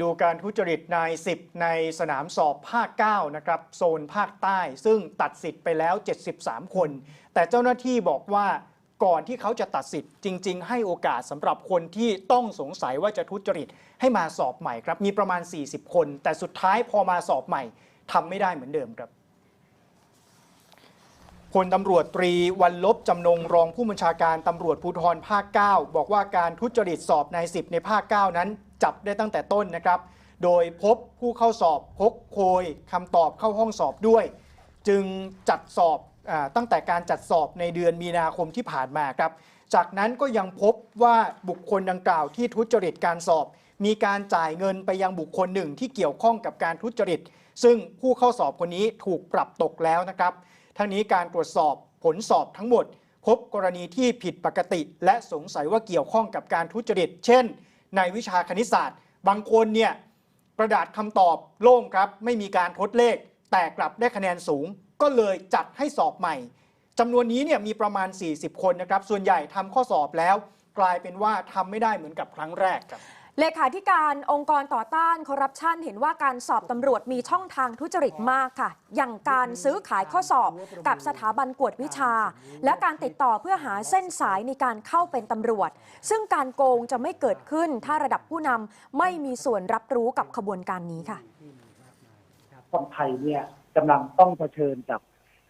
ดูการทุจริตนาย 10 ในสนามสอบภาค 9 นะครับ โซนภาคใต้ ซึ่งตัดสิทธิ์ไปแล้ว 73 คน แต่เจ้าหน้าที่บอกว่าก่อนที่เขาจะตัดสิทธิ์จริง ๆ ให้โอกาสสำหรับคนที่ต้องสงสัยว่าจะทุจริตให้มาสอบใหม่ครับ มีประมาณ 40 คน แต่สุดท้ายพอมาสอบใหม่ทำไม่ได้เหมือนเดิมครับพลตำรวจตรีวันลบจำนงรองผู้บัญชาการตำรวจภูธรภาค 9 บอกว่าการทุจริตสอบนายสิบในภาค 9 นั้น จับได้ตั้งแต่ต้นนะครับ โดยพบผู้เข้าสอบพกโพยคำตอบเข้าห้องสอบด้วย จึงจัดสอบอตั้งแต่การจัดสอบในเดือนมีนาคมที่ผ่านมาครับ จากนั้นก็ยังพบว่าบุคคลดังกล่าวที่ทุจริตการสอบ มีการจ่ายเงินไปยังบุคคลหนึ่งที่เกี่ยวข้องกับการทุจริต ซึ่งผู้เข้าสอบคนนี้ถูกปรับตกแล้วนะครับ ทั้งนี้การตรวจสอบผลสอบทั้งหมดพบกรณีที่ผิดปกติ และสงสัยว่าเกี่ยวข้องกับการทุจริต เช่น ในวิชาคณิตศาสตร์ บางคนเนี่ยกระดาษคำตอบโล่งครับ ไม่มีการทดเลข แต่กลับได้คะแนนสูง ก็เลยจัดให้สอบใหม่จำนวนนี้เนี่ยมีประมาณ 40 คนนะครับ ส่วนใหญ่ทำข้อสอบแล้ว กลายเป็นว่าทำไม่ได้เหมือนกับครั้งแรกครับ เลขาธิการองค์กรต่อต้านคอร์รัปชันเห็นว่าการสอบตำรวจมีช่องทางทุจริตมากค่ะ อย่างการซื้อขายข้อสอบกับสถาบันกวดวิชา และการติดต่อเพื่อหาเส้นสายในการเข้าเป็นตำรวจ ซึ่งการโกงจะไม่เกิดขึ้นถ้าระดับผู้นำไม่มีส่วนรับรู้กับขบวนการนี้ค่ะ คนไทยเนี่ยกำลังต้องเผชิญกับ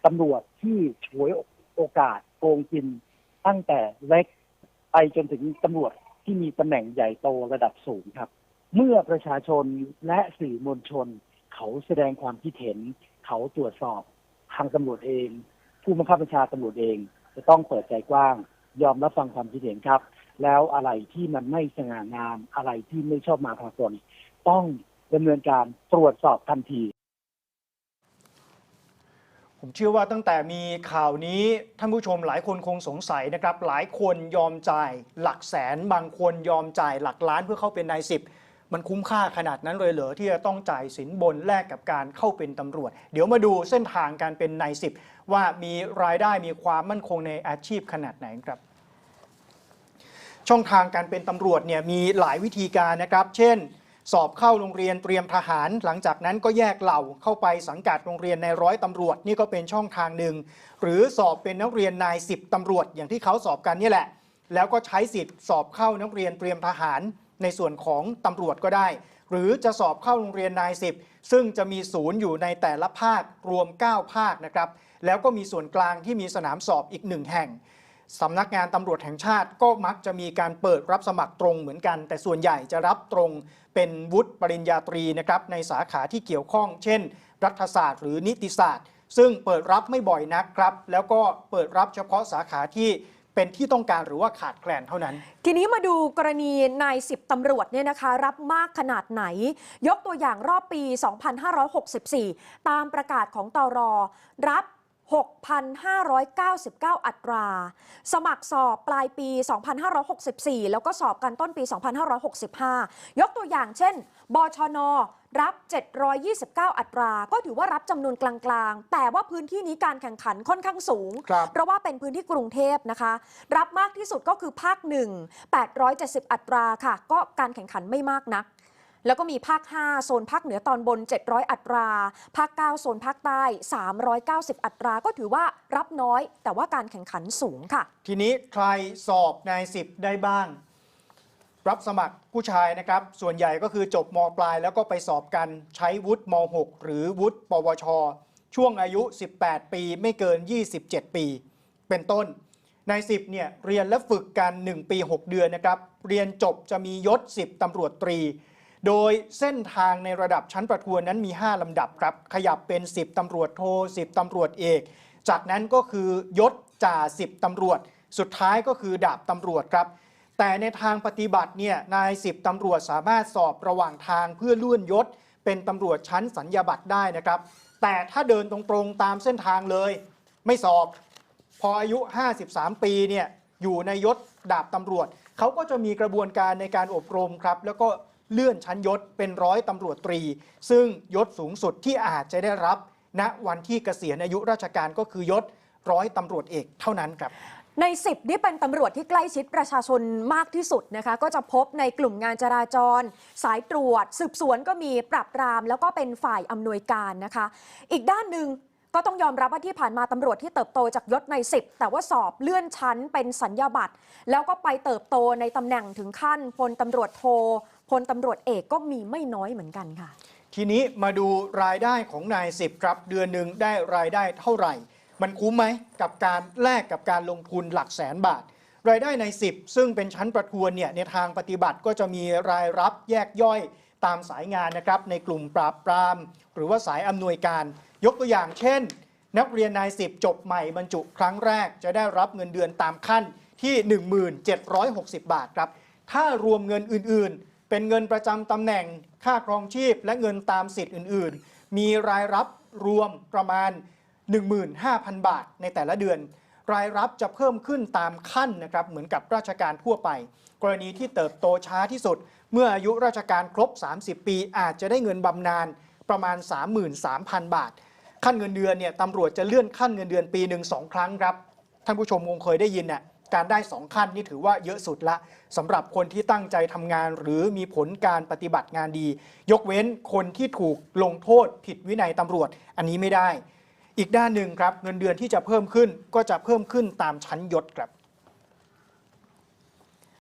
ตำรวจที่ฉวยโอกาสโกงกินตั้งแต่เล็กไปจนถึงตำรวจ ที่มีตำแหน่งใหญ่โตระดับสูงครับ เมื่อประชาชนและสื่อมวลชน เขาแสดงความคิดเห็น เขาตรวจสอบทางตำรวจเอง ผู้บังคับบัญชาตำรวจเอง จะต้องเปิดใจกว้าง ยอมรับฟังความคิดเห็นครับ แล้วอะไรที่มันไม่สง่างามอะไรที่ไม่ชอบมาพากลต้องดำเนินการตรวจสอบทันที ผมเชื่อว่าตั้งแต่มีข่าวนี้ท่านผู้ชมหลายคนคงสงสัยนะครับ หลายคนยอมจ่ายหลักแสน บางคนยอมจ่ายหลักล้านเพื่อเข้าเป็นนายสิบมันคุ้มค่าขนาดนั้นเลยเหรอที่จะต้องจ่ายสินบนแลกกับการเข้าเป็นตำรวจ เดี๋ยวมาดูเส้นทางการเป็นนายสิบว่ามีรายได้มีความมั่นคงในอาชีพขนาดไหนครับ ช่องทางการเป็นตำรวจเนี่ยมีหลายวิธีการนะครับ เช่น สอบเข้าโรงเรียนเตรียมทหาร หลังจากนั้นก็แยกเหล่าเข้าไปสังกัดโรงเรียนในร้อยตำรวจนี่ก็เป็นช่องทางหนึ่ง หรือสอบเป็นนักเรียนนายสิบตำรวจอย่างที่เขาสอบกันนี่แหละ แล้วก็ใช้สิทธิ์สอบเข้านักเรียนเตรียมทหาร ในส่วนของตำรวจก็ได้ หรือจะสอบเข้าโรงเรียนนายสิบซึ่งจะมีศูนย์อยู่ในแต่ละภาครวม 9 ภาคนะครับแล้วก็มีส่วนกลางที่มีสนามสอบอีกหนึ่งแห่ง สำนักงานตำรวจแห่งชาติก็มักจะมีการเปิดรับสมัครตรงเหมือนกัน แต่ส่วนใหญ่จะรับตรงเป็นวุฒิปริญญาตรีนะครับในสาขาที่เกี่ยวข้อง เช่น รัฐศาสตร์หรือนิติศาสตร์ ซึ่งเปิดรับไม่บ่อยนักครับ แล้วก็เปิดรับเฉพาะสาขาที่เป็นที่ต้องการหรือว่าขาดแคลนเท่านั้น ทีนี้มาดูกรณีนายสิบตำรวจเนี่ยนะคะ รับมากขนาดไหน ยกตัวอย่างรอบปี 2564 ตามประกาศของตอรอรับ 6,599 อัตรา สมัครสอบปลายปี 2564 แล้วก็สอบกันต้นปี 2565 ยกตัวอย่างเช่น บชน รับ 729 อัตรา ก็ถือว่ารับจำนวนกลางๆ แต่ว่าพื้นที่นี้การแข่งขันค่อนข้างสูงครับเพราะว่าเป็นพื้นที่กรุงเทพนะคะ รับมากที่สุดก็คือภาค 1 870 อัตราค่ะ ก็การแข่งขันไม่มากนัก แล้วก็มีภาค 5 โซนภาคเหนือตอนบน 700 อัตรา ภาค 9 โซนภาคใต้ 390 อัตรา ก็ถือว่ารับน้อย แต่ว่าการแข่งขันสูงค่ะ ทีนี้ใครสอบนายสิบได้บ้าง รับสมัครผู้ชายนะครับ ส่วนใหญ่ก็คือจบมปลาย แล้วก็ไปสอบกันใช้วุฒิม .6 หรือวุฒิปวช ช่วงอายุ 18 ปีไม่เกิน 27 ปี เป็นต้นนายสิบเนี่ยเรียนและฝึกกัน 1 ปี 6 เดือนนะครับ เรียนจบจะมียศ 10ตำรวจตรี โดยเส้นทางในระดับชั้นประทวนนั้นมี 5 ลำดับครับ ขยับเป็น 10 ตำรวจโท 10 ตำรวจเอก จากนั้นก็คือยศจ่า 10 ตำรวจ สุดท้ายก็คือดาบตำรวจครับ แต่ในทางปฏิบัติเนี่ยนายสิบตำรวจสามารถสอบระหว่างทางเพื่อเลื่อนยศ เป็นตำรวจชั้นสัญญาบัตรได้นะครับ แต่ถ้าเดินตรงๆตามเส้นทางเลย ไม่สอบ พออายุ 53 ปีเนี่ยอยู่ในยศดาบตำรวจ เขาก็จะมีกระบวนการในการอบรมครับ แล้วก็ เลื่อนชั้นยศเป็นร้อยตำรวจตรี ซึ่งยศสูงสุดที่อาจจะได้รับ ณวันที่เกษียณอายุราชการก็คือยศร้อยตำรวจเอกเท่านั้นครับใน 10 นี่เป็นตำรวจที่ใกล้ชิดประชาชนมากที่สุดนะคะ ก็จะพบในกลุ่มงานจราจร สายตรวจ สืบสวนก็มีปราบปราม แล้วก็เป็นฝ่ายอำนวยการนะคะ อีกด้านหนึ่งก็ต้องยอมรับว่าที่ผ่านมาตำรวจที่เติบโตจากยศใน 10 แต่ว่าสอบเลื่อนชั้นเป็นสัญญาบัตรแล้วก็ไปเติบโตในตำแหน่งถึงขั้นพลตำรวจโท พลตำรวจเอกก็มีไม่น้อยเหมือนกันค่ะ ทีนี้มาดูรายได้ของนายสิบครับ เดือนหนึ่งได้รายได้เท่าไหร่ มันคุ้มไหมกับการแลกกับการลงทุนหลักแสนบาท รายได้ใน 10 ซึ่งเป็นชั้นประทวนเนี่ยในทางปฏิบัติก็จะมีรายรับแยกย่อยตามสายงานนะครับในกลุ่มปราบปราม หรือว่าสายอำนวยการ ยกตัวอย่างเช่น นักเรียนนาย10จบใหม่บรรจุครั้งแรกจะได้รับเงินเดือนตามขั้นที่ 1760 บาทครับถ้ารวมเงินอื่นๆ เป็นเงินประจำตำแหน่งค่าครองชีพและเงินตามสิทธิ์อื่น ๆ มีรายรับรวมประมาณ 15,000 บาทในแต่ละเดือน รายรับจะเพิ่มขึ้นตามขั้นนะครับเหมือนกับราชการทั่วไป กรณีที่เติบโตช้าที่สุด เมื่ออายุราชการครบ 30 ปีอาจจะได้เงินบำนาญประมาณ 33,000 บาท ขั้นเงินเดือนเนี่ยตำรวจจะเลื่อนขั้นเงินเดือนปีหนึ่งสองครั้งครับท่านผู้ชมคงเคยได้ยินน่ะ การได้ 2 ขั้นนี่ถือว่าเยอะสุดละสำหรับคนที่ตั้งใจทำงาน หรือมีผลการปฏิบัติงานดี ยกเว้นคนที่ถูกลงโทษผิดวินัยตำรวจอันนี้ไม่ได้ อีกด้านหนึ่งครับเงินเดือนที่จะเพิ่มขึ้นก็จะเพิ่มขึ้นตามชั้นยศครับ